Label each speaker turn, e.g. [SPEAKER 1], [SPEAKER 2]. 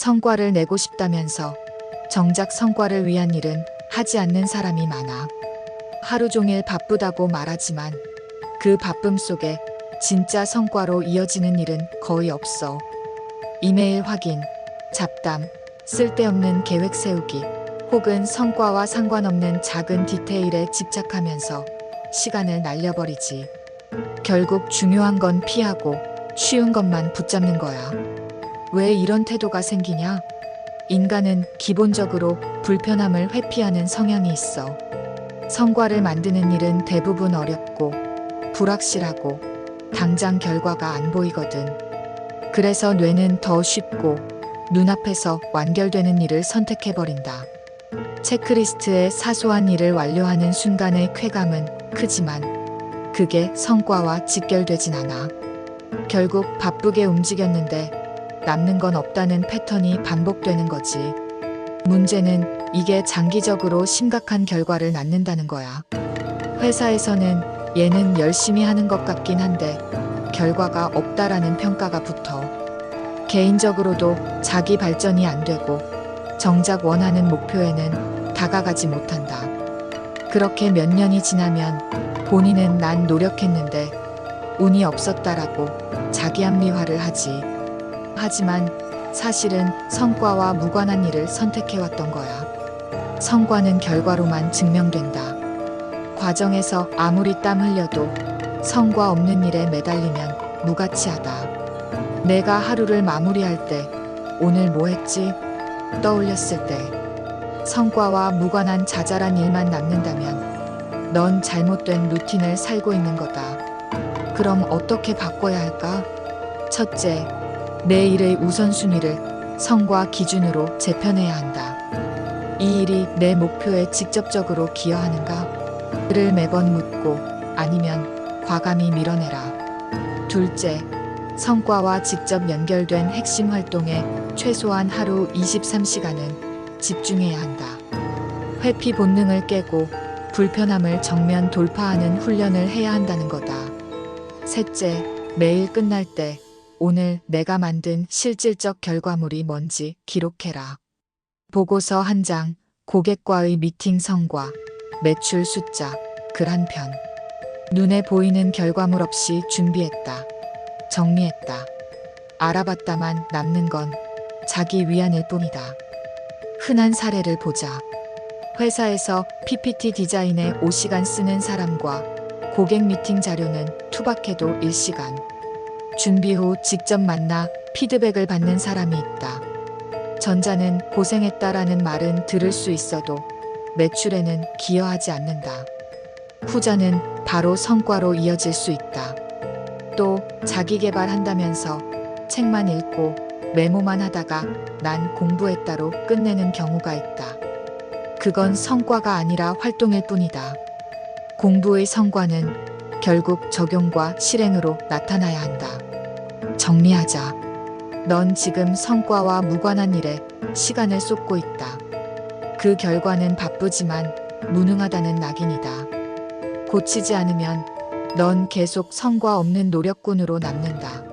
[SPEAKER 1] 성과를 내고 싶다면서 정작 성과를 위한 일은 하지 않는 사람이 많아. 하루 종일 바쁘다고 말하지만 그 바쁨 속에 진짜 성과로 이어지는 일은 거의 없어. 이메일 확인, 잡담, 쓸데없는 계획 세우기, 혹은 성과와 상관없는 작은 디테일에 집착하면서 시간을 날려버리지. 결국 중요한 건 피하고 쉬운 것만 붙잡는 거야. 왜 이런 태도가 생기냐? 인간은 기본적으로 불편함을 회피하는 성향이 있어. 성과를 만드는 일은 대부분 어렵고 불확실하고 당장 결과가 안 보이거든. 그래서 뇌는 더 쉽고 눈앞에서 완결되는 일을 선택해버린다. 체크리스트의 사소한 일을 완료하는 순간의 쾌감은 크지만 그게 성과와 직결되진 않아. 결국 바쁘게 움직였는데 남는 건 없다는 패턴이 반복되는 거지. 문제는 이게 장기적으로 심각한 결과를 낳는다는 거야. 회사에서는 얘는 열심히 하는 것 같긴 한데 결과가 없다라는 평가가 붙어. 개인적으로도 자기 발전이 안 되고 정작 원하는 목표에는 다가가지 못한다. 그렇게 몇 년이 지나면 본인은 난 노력했는데 운이 없었다라고 자기 합리화를 하지. 하지만 사실은 성과와 무관한 일을 선택해왔던 거야. 성과는 결과로만 증명된다. 과정에서 아무리 땀 흘려도 성과 없는 일에 매달리면 무가치하다. 내가 하루를 마무리할 때 오늘 뭐 했지? 떠올렸을 때 성과와 무관한 자잘한 일만 남는다면 넌 잘못된 루틴을 살고 있는 거다. 그럼 어떻게 바꿔야 할까? 첫째, 내 일의 우선순위를 성과 기준으로 재편해야 한다. 이 일이 내 목표에 직접적으로 기여하는가? 를 매번 묻고 아니면 과감히 밀어내라. 둘째, 성과와 직접 연결된 핵심 활동에 최소한 하루 23시간은 집중해야 한다. 회피 본능을 깨고 불편함을 정면 돌파하는 훈련을 해야 한다는 거다. 셋째, 매일 끝날 때 오늘 내가 만든 실질적 결과물이 뭔지 기록해라. 보고서 한 장, 고객과의 미팅 성과, 매출 숫자, 글 한 편. 눈에 보이는 결과물 없이 준비했다. 정리했다. 알아봤다만 남는 건 자기 위안일 뿐이다. 흔한 사례를 보자. 회사에서 PPT 디자인에 5시간 쓰는 사람과 고객 미팅 자료는 투박해도 1시간. 준비 후 직접 만나 피드백을 받는 사람이 있다. 전자는 고생했다라는 말은 들을 수 있어도 매출에는 기여하지 않는다. 후자는 바로 성과로 이어질 수 있다. 또 자기 개발한다면서 책만 읽고 메모만 하다가 난 공부했다로 끝내는 경우가 있다. 그건 성과가 아니라 활동일 뿐이다. 공부의 성과는 결국 적용과 실행으로 나타나야 한다. 정리하자. 넌 지금 성과와 무관한 일에 시간을 쏟고 있다. 그 결과는 바쁘지만 무능하다는 낙인이다. 고치지 않으면 넌 계속 성과 없는 노력꾼으로 남는다.